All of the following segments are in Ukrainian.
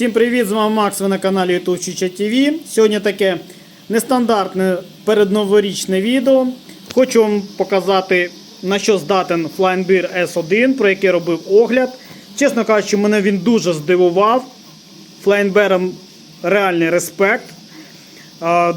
Всім привіт! З вами Макс. Ви на каналі YouTube Чуча ТВ. Сьогодні таке нестандартне передноворічне відео. Хочу вам показати, на що здатен Flying S1, про який робив огляд. Чесно кажучи, мене він дуже здивував. Flyingbear реальний респект.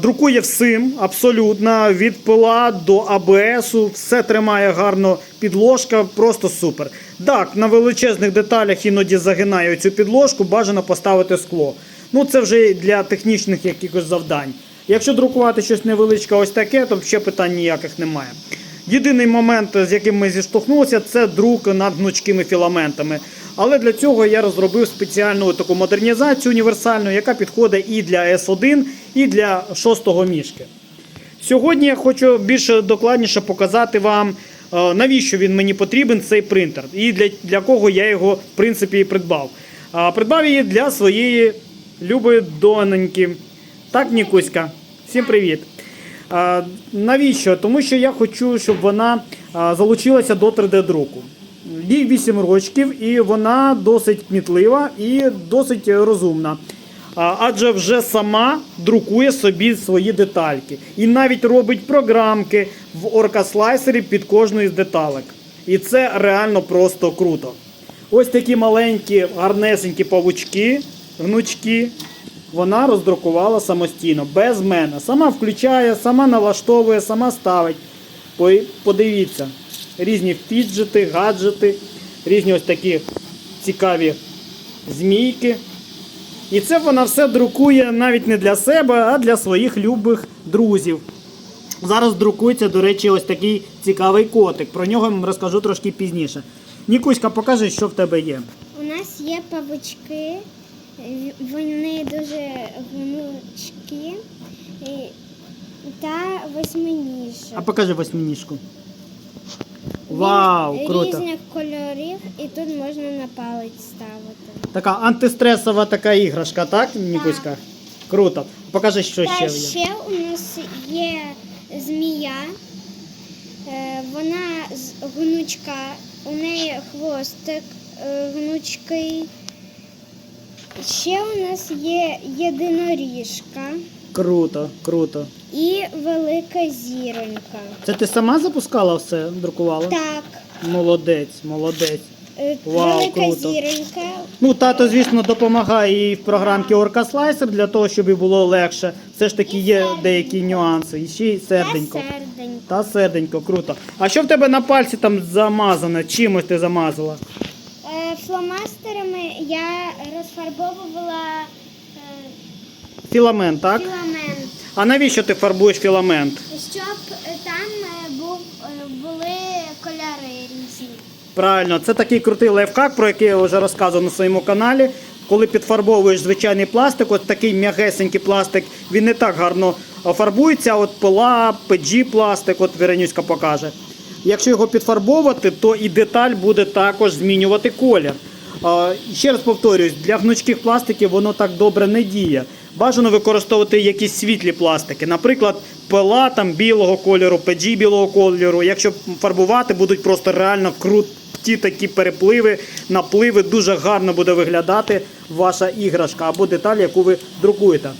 Друкує всім абсолютно від пила до АБС, все тримає гарно підложка, просто супер. Так, на величезних деталях іноді загинає цю підложку, бажано поставити скло. Ну це вже для технічних якихось завдань. Якщо друкувати щось невеличке, ось таке, то ще питань ніяких немає. Єдиний момент, з яким ми зіштовхнулися, це друк над гнучкими філаментами. Але для цього я розробив спеціальну таку модернізацію універсальну, яка підходить і для S1, і для шостого мішки. Сьогодні я хочу більш докладніше показати вам, е, навіщо він мені потрібен, цей принтер, і для, для кого я його в принципі і придбав. Придбав її для своєї любої доненьки. Так, Нікуська? Всім привіт. Навіщо? Тому що я хочу, щоб вона залучилася до 3D-друку. Їй 8 років, і вона досить кмітлива і досить розумна. Адже вже сама друкує собі свої детальки. І навіть робить програмки в оркаслайсері під кожну із деталек. І це реально просто круто. Ось такі маленькі, гарнесенькі павучки, гнучки. Вона роздрукувала самостійно, без мене. Сама включає, сама налаштовує, сама ставить. Подивіться, різні фіджети, гаджети, різні ось такі цікаві змійки. І це вона все друкує навіть не для себе, а для своїх любих друзів. Зараз друкується, до речі, ось такий цікавий котик. Про нього я вам розкажу трошки пізніше. Нікуська, покажи, що в тебе є. У нас є павучки, вони дуже гнучкі е, та восьминіжок. А покажи восьминіжку. Вау, Він круто. Різних кольорів і тут можна на палець ставити. Така антистресова така іграшка, так, Нікуська? Круто. Покажи, що ще Та є. ще у нас є змія. Е, Вона з гнучка, у неї хвостик е, гнучкий. Ще у нас є єдиноріжка Круто, круто. і велика зіронька. Це ти сама запускала все, друкувала? Так, Молодець, молодець. е, Вау, велика круто. зіронька. Ну, тато, звісно, допомагає і в програмці Orca Slicer для того, щоб і було легше. Все ж таки є деякі нюанси. І ще й серденько. Та серденько. Та серденько, круто. А що в тебе на пальці там замазане? Чимось ти замазала? Е, Фломастерами я розфарбовувала е, Філамент, так? філамент, А навіщо ти фарбуєш філамент? щоб е, там е, був, е, були кольори різні. Правильно, це такий крутий лайфхак, про який я вже розказував на своєму каналі. Коли підфарбовуєш звичайний пластик, от такий м'ягесенький пластик, він не так гарно фарбується. а От пила, PG пластик, от Веренюська покаже. Якщо його підфарбовувати, то і деталь буде також змінювати колір. Ще раз повторюсь, для гнучких пластиків воно так добре не діє. Бажано використовувати якісь світлі пластики, наприклад, пила там білого кольору, PG білого кольору. Якщо фарбувати, будуть просто реально круті такі перепливи, напливи. Дуже гарно буде виглядати ваша іграшка або деталь, яку ви друкуєте.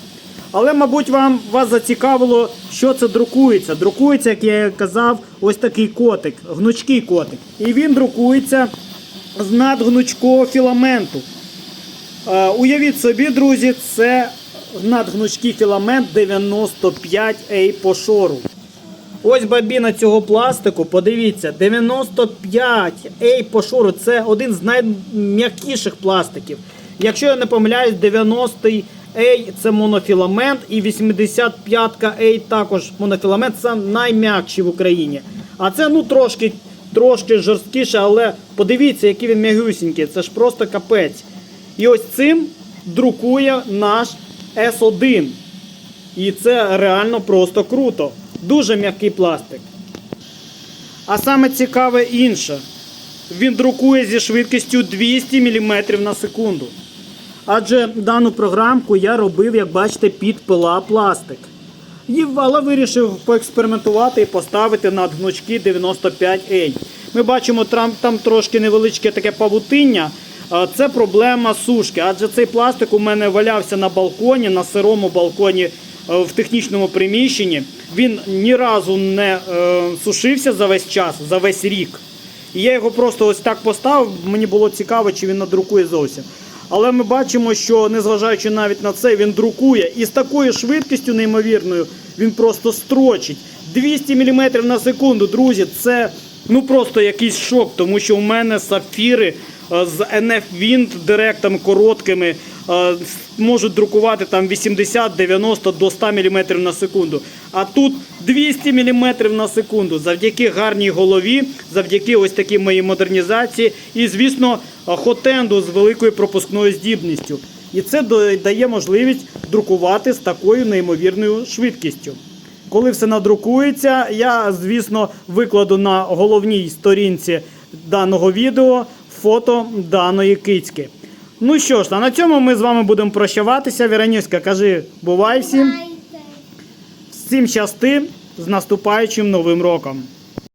Але, мабуть, вам вас зацікавило, що це друкується. Друкується, як я казав, ось такий котик, гнучкий котик. І він друкується з надгнучкого філаменту. Е, Уявіть собі, друзі, це надгнучкий філамент 95A по шору. Ось бабіна цього пластику, подивіться, 95A по шору це один з найм'якіших пластиків. Якщо я не помиляюсь, 90-й A це монофіламент і 85A також монофіламент це найм'якші в Україні. А це ну трошки, трошки жорсткіше, але подивіться, який він м'ягюсінький. Це ж просто капець. І ось цим друкує наш S1. І це реально просто круто. Дуже м'який пластик. А саме цікаве інше. Він друкує зі швидкістю 200 мм на секунду. Адже дану програмку я робив, як бачите, під пила пластик. Але вирішив поекспериментувати і поставити над гнучки 95A. Ми бачимо там, трошки невеличке таке павутиння, це проблема сушки. Адже цей пластик у мене валявся на балконі, на сирому балконі е, в технічному приміщенні. Він ні разу не е, сушився за весь час, за весь рік. І я його просто ось так поставив. Мені було цікаво, чи він надрукує зовсім. Але ми бачимо, що незважаючи навіть на це, він друкує. І з такою швидкістю неймовірною він просто строчить. 200 мм на секунду, друзі, це ну просто якийсь шок, тому що у мене сапфіри е, з NF Wind директами короткими е, можуть друкувати там 80, 90 до 100 мм на секунду. А тут 200 мм на секунду завдяки гарній голові, завдяки ось такій моїй модернізації і, звісно, хотенду з великою пропускною здібністю. І це дає можливість друкувати з такою неймовірною швидкістю. Коли все надрукується, я, звісно, викладу на головній сторінці даного відео фото даної кицьки. Ну що ж, а на цьому ми з вами будемо прощаватися. Вероніська, кажи, бувай всім. Всім щасти з наступаючим новим роком.